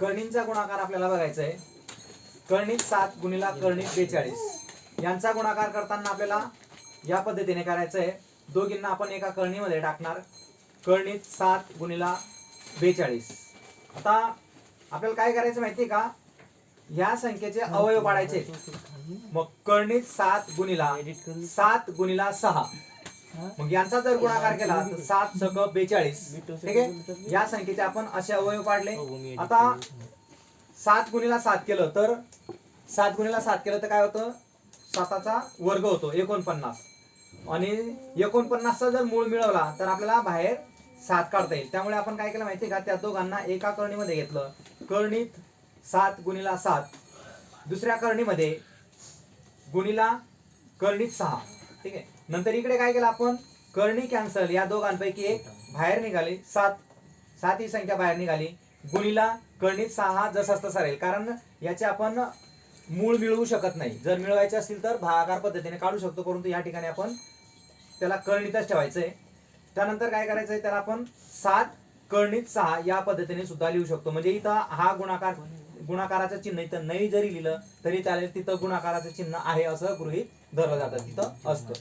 कर्णींचा गुणाकार आपल्याला बघायचा आहे. कर्णित सात गुणिला कर्णित बेचाळीस. यांचा गुणाकार करताना आपल्याला या पद्धतीने करायचं आहे. दोघींना आपण एका कर्णीमध्ये टाकणार. कर्णित सात गुणिला बेचाळीस. आता आपल्याला काय करायचं माहिती का? या संख्येचे अवयव पाडायचे. मग कर्णित सात गुणिला सात गुणिला सहा. मग यांचा जर गुणाकार केला तर सात सक बेचाळीस. ठीक आहे? या संख्येचे आपण असे अवयव पाडले. आता सात गुणिला सात केलं तर सात गुणिला सात केलं तर काय होतं? साताचा वर्ग होतो एकोणपन्नास. आणि एकोणपन्नासचा जर मूळ मिळवला तर आपल्याला बाहेर सात काढता येईल. त्यामुळे आपण काय केलं माहितीये का? त्या दोघांना एका कर्णीमध्ये घेतलं. कर्णीत सात गुणिला सात. दुसऱ्या कर्णीमध्ये गुणिला कर्णीत सहा. ठीक आहे? नंतर इकडे काय केलं आपण? कर्णी कॅन्सल या दोघांपैकी एक बाहेर निघाली. सात सात ही संख्या बाहेर निघाली. गुणीला कर्णित सहा जसं तसा राहील कारण याचे आपण मूळ मिळवू शकत नाही. जर मिळवायचे असतील तर भागाकार पद्धतीने काढू शकतो. परंतु या ठिकाणी आपण त्याला कर्णितच ठेवायचं आहे त्यानंतर काय करायचं आहे त्याला आपण सात कर्णित सहा या पद्धतीने सुद्धा लिहू शकतो. म्हणजे इथं हा गुणाकार गुणाकाराचं चिन्ह इथं नाही जरी लिहिलं तरी चालेल. तिथं गुणाकाराचं चिन्ह आहे असं गृहीत धरलं जातं तिथं असतं.